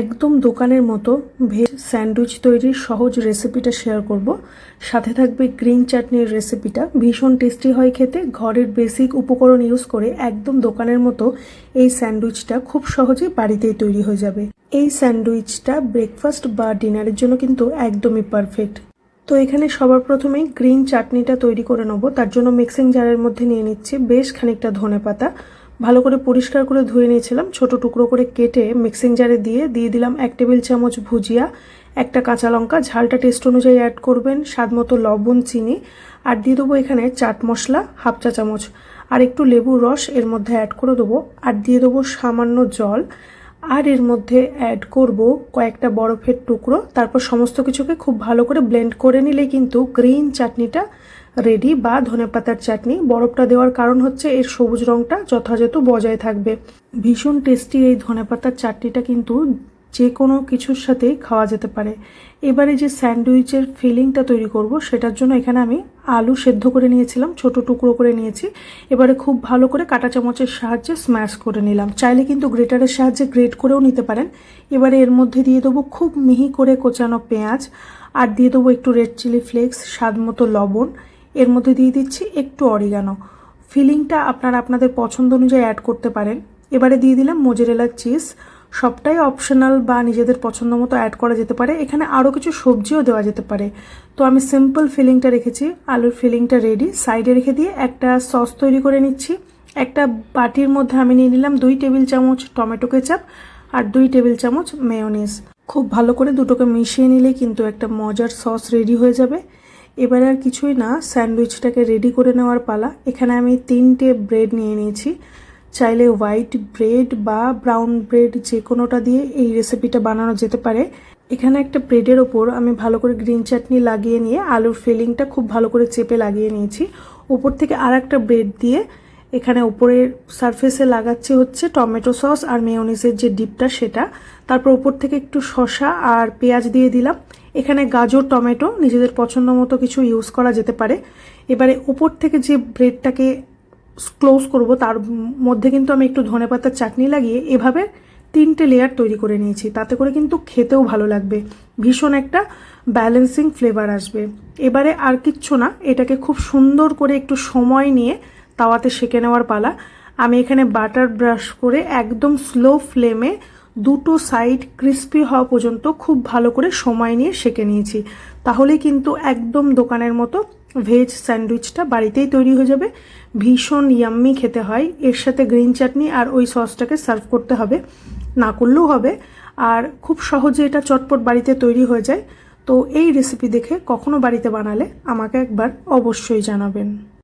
একদম দোকানের মতো ভেজ স্যান্ডউইচ তৈরির সহজ রেসিপিটা শেয়ার করব। সাথে থাকবে গ্রিন চাটনির রেসিপিটা। ভীষণ টেস্টি হয় খেতে। ঘরের বেসিক উপকরণ ইউজ করে একদম দোকানের মতো এই স্যান্ডউইচটা খুব সহজেই বাড়িতেই তৈরি হয়ে যাবে। এই স্যান্ডউইচটা ব্রেকফাস্ট বা ডিনারের জন্য কিন্তু একদমই পারফেক্ট। তো এখানে সবার প্রথমেই গ্রিন চাটনিটা তৈরি করে নেব। তার জন্য মিক্সিং জারের মধ্যে নিয়ে নিচ্ছি বেশ খানিকটা ধনে পাতা ভালো করে পরিষ্কার করে ধুয়ে নিয়েছিলাম। ছোট টুকরো করে কেটে মিক্সিং জারে দিয়ে দিয়ে দিলাম এক টেবিল চামচ ভুজিয়া, একটা কাঁচা লঙ্কা, ঝালটা টেস্ট অনুযায়ী অ্যাড করবেন স্বাদ মতো লবণ, চিনি, আর দিয়ে দেবো এখানে চাট মশলা, হাফ চা চামচ। আর একটু লেবুর রস এর মধ্যে অ্যাড করে দেবো, আর দিয়ে দেবো সামান্য জল। আর এর মধ্যে অ্যাড করব কয়েকটা বরফের টুকরো। তারপর সমস্ত কিছুকে খুব ভালো করে ব্লেন্ড করে নিলে কিন্তু গ্রিন চাটনিটা রেডি বা ধনেপাতার চাটনি। বরফটা দেওয়ার কারণ হচ্ছে এর সবুজ রঙটা যথাযথ বজায় থাকবে। ভীষণ টেস্টি এই ধনেপাতার চাটনিটা কিন্তু যে কোনো কিছুর সাথেই খাওয়া যেতে পারে। এবারে যে স্যান্ডউইচের ফিলিংটা তৈরি করব, সেটার জন্য এখানে আমি আলু সেদ্ধ করে নিয়েছিলাম, ছোট টুকরো করে নিয়েছি। এবারে খুব ভালো করে কাঁটা চামচের সাহায্যে স্ম্যাশ করে নিলাম। চাইলে কিন্তু গ্রেটারের সাহায্যে গ্রেট করেও নিতে পারেন। এবারে এর মধ্যে দিয়ে দেবো খুব মিহি করে কোচানো পেঁয়াজ। আর দিয়ে দেবো একটু রেড চিলি ফ্লেক্স স্বাদ মতো লবণ। এর মধ্যে দিয়ে দিচ্ছি একটু অরিগানো ফিলিংটা আপনারা আপনাদের পছন্দ অনুযায়ী অ্যাড করতে পারেন। এবারে দিয়ে দিলাম মোজারেলা চিজ সবটাই অপশনাল বা নিজেদের পছন্দ মতো অ্যাড করা যেতে পারে। এখানে আরও কিছু সবজিও দেওয়া যেতে পারে। তো আমি সিম্পল ফিলিংটা রেখেছি। আলুর ফিলিংটা রেডি সাইডে রেখে দিয়ে একটা সস তৈরি করে নিচ্ছি। একটা বাটির মধ্যে আমি নিয়ে নিলাম দুই টেবিল চামচ টমেটো কেচাপ আর দুই টেবিল চামচ মেয়োনিজ খুব ভালো করে দুটোকে মিশিয়ে নিলে কিন্তু একটা মজার সস রেডি হয়ে যাবে। এবারে আর কিছুই না, স্যান্ডউইচটাকে রেডি করে নেওয়ার পালা। এখানে আমি তিনটে ব্রেড নিয়ে নিয়েছি। চাইলে হোয়াইট ব্রেড বা ব্রাউন ব্রেড যে কোনোটা দিয়ে এই রেসিপিটা বানানো যেতে পারে। এখানে একটা ব্রেডের ওপর আমি ভালো করে গ্রিন চাটনি লাগিয়ে নিয়ে আলুর ফিলিংটা খুব ভালো করে চেপে লাগিয়ে নিয়েছি। ওপর থেকে আর একটা ব্রেড দিয়ে এখানে উপরের সারফেসে লাগাচ্ছি হচ্ছে টমেটো সস আর মেয়নিসের যে ডিপটা সেটা। তারপর উপর থেকে একটু শসা আর পেঁয়াজ দিয়ে দিলাম। এখানে গাজর, টমেটো নিজেদের পছন্দ মতো কিছু ইউজ করা যেতে পারে। এবারে উপর থেকে যে ব্রেডটাকে ক্লোজ করব, তার মধ্যে কিন্তু আমি একটু ধনে পাতার চাটনি লাগিয়ে এভাবে তিনটে লেয়ার তৈরি করে নিয়েছি। তাতে করে কিন্তু খেতেও ভালো লাগবে। ভীষণ একটা ব্যালেন্সিং ফ্লেভার আসবে। এবারে আর কিচ্ছু না, এটাকে খুব সুন্দর করে একটু সময় নিয়ে তাওয়াতে সেঁকে নেওয়ার পালা। আমি এখানে বাটার ব্রাশ করে একদম স্লো ফ্লেমে দুটো সাইড ক্রিস্পি হওয়া পর্যন্ত খুব ভালো করে সময় নিয়ে সেঁকে নিয়েছি। তাহলে কিন্তু একদম দোকানের মতো ভেজ স্যান্ডউইচটা বাড়িতেই তৈরি হয়ে যাবে। ভীষণ ইয়াম্মি খেতে হয়। এর সাথে গ্রিন চাটনি আর ওই সসটাকে সার্ভ করতে হবে। না করলেও হবে। আর খুব সহজে এটা চটপট বাড়িতে তৈরি হয়ে যায়। তো এই রেসিপি দেখে কখনো বাড়িতে বানালে আমাকে একবার অবশ্যই জানাবেন।